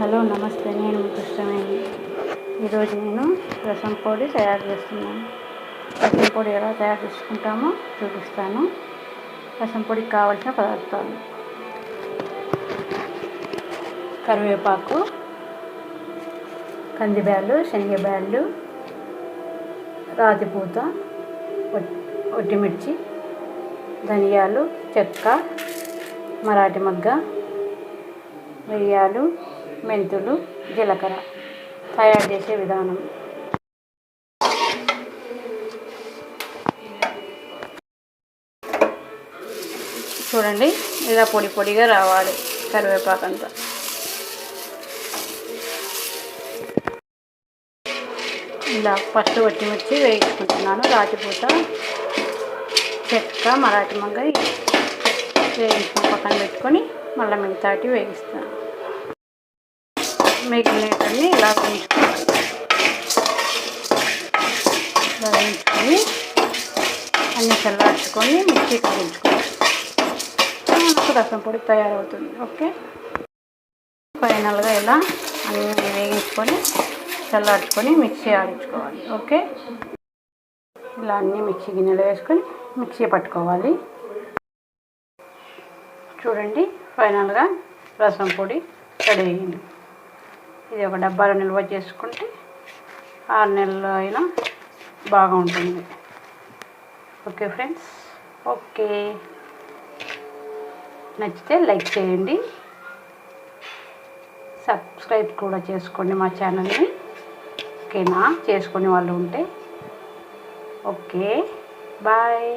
Hello నమస్తే. నేను మీకు ఇష్టమైంది ఈరోజు నేను రసం పొడి తయారు చేస్తున్నాను. రసం పొడి ఎలా తయారు చేసుకుంటామో చూపిస్తాను. రసం పొడికి కావలసిన పదార్థాలు. కరివేపాకు కందిబ్యాళ్ళు శనగబ్యాళ్ళు రాతిపూత ఒట్టిమిర్చి ధనియాలు చెక్క మరాఠీ మగ్గ మిరియాలు మెంతులు జీలకర్ర తయారు చేసే విధానం. చూడండి ఇలా పొడి పొడిగా రావాలి కరివేపాకంతా. ఇలా ఫస్ట్ పచ్చిమిర్చి వేయించుకుంటున్నాను రాతిపూత చెక్క మరాఠీ మంగ వేయించుకుని పక్కన పెట్టుకొని మళ్ళీ మిగతాటి వేగిస్తాను మిగిలినవన్నీ ఇలా వేయించుకోవాలి ఇలా వేయించుకొని అన్నీ చల్లార్చుకొని మిక్సీ వేయించుకోవాలి మనకు రసం పొడి తయారవుతుంది. ఓకే? ఫైనల్గా ఇలా అన్నీ వేయించుకొని చల్లార్చుకొని మిక్సీ ఆడించుకోవాలి. ఓకే? ఇలా అన్నీ మిక్సీ గిన్నెలో వేసుకొని మిక్సీ పట్టుకోవాలి. చూడండి ఫైనల్గా రసం పొడి రెడీ అయ్యింది ఇది ఒక డబ్బాలో నిల్వ చేసుకుంటే ఆరు నెలలు అయినా బాగా ఉంటుంది ఓకే ఫ్రెండ్స్? ఓకే. నచ్చితే లైక్ చేయండి. సబ్స్క్రైబ్ కూడా చేసుకోండి మా ఛానల్ని. ఓకేనా? చేసుకునే వాళ్ళు ఉంటే. ఓకే. బాయ్.